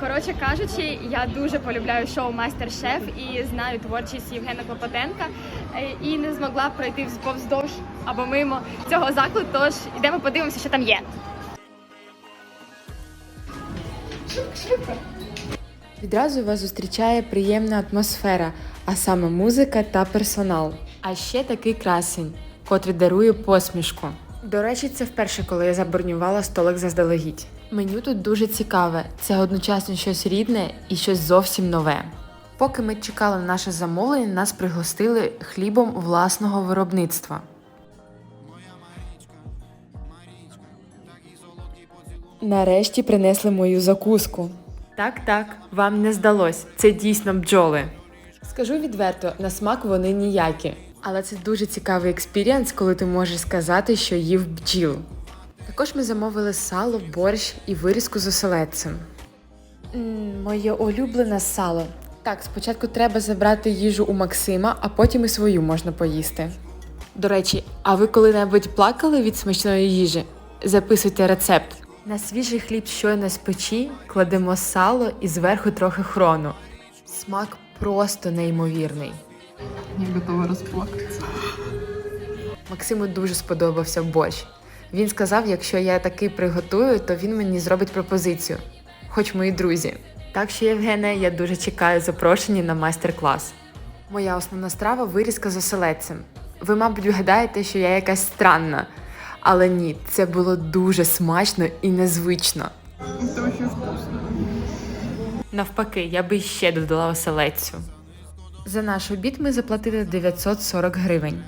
Коротше кажучи, я дуже полюбляю шоу Мастер-Шеф і знаю творчість Євгена Клопотенка е, і не змогла пройти повздовж або мимо цього закладу. Тож ідемо подивимося, що там є. Відразу вас зустрічає приємна атмосфера, а саме музика та персонал. А ще такий красень, котрий дарує посмішку. До речі, це вперше, коли я забронювала столик заздалегідь. Меню тут дуже цікаве, це одночасно щось рідне і щось зовсім нове. Поки ми чекали на наше замовлення, нас пригостили хлібом власного виробництва. Нарешті принесли мою закуску. Так, так, вам не здалось. Це дійсно бджоли. Скажу відверто, на смак вони ніякі. Але це дуже цікавий експірієнс, коли ти можеш сказати, що їв бджіл. Також ми замовили сало, борщ і вирізку з оселедцем. М, Моє улюблене сало. Так, спочатку треба забрати їжу у Максима, а потім і свою можна поїсти. До речі, а ви коли-небудь плакали від смачної їжі? Записуйте рецепт. На свіжий хліб щойно з печі кладемо сало і зверху трохи хрону. Смак просто неймовірний. Я готова розплакатися. Максиму дуже сподобався борщ. Він сказав, якщо я такий приготую, то він мені зробить пропозицію, хоч мої друзі. Так що, Євгене, я дуже чекаю запрошення на майстер-клас. Моя основна страва вирізка з оселедцем. Ви, мабуть, гадаєте, що я якась странна. Але ні, це було дуже смачно і незвично. Це дуже вкусно. Навпаки, я би ще додала оселедцю. За наш обід ми заплатили 940 гривень.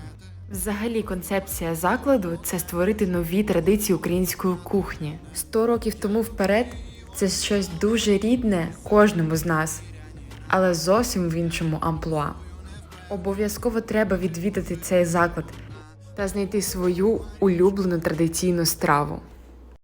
Взагалі, концепція закладу це створити нові традиції української кухні. Сто років тому вперед це щось дуже рідне кожному з нас, але зовсім в іншому амплуа. Обов'язково треба відвідати цей заклад та знайти свою улюблену традиційну страву.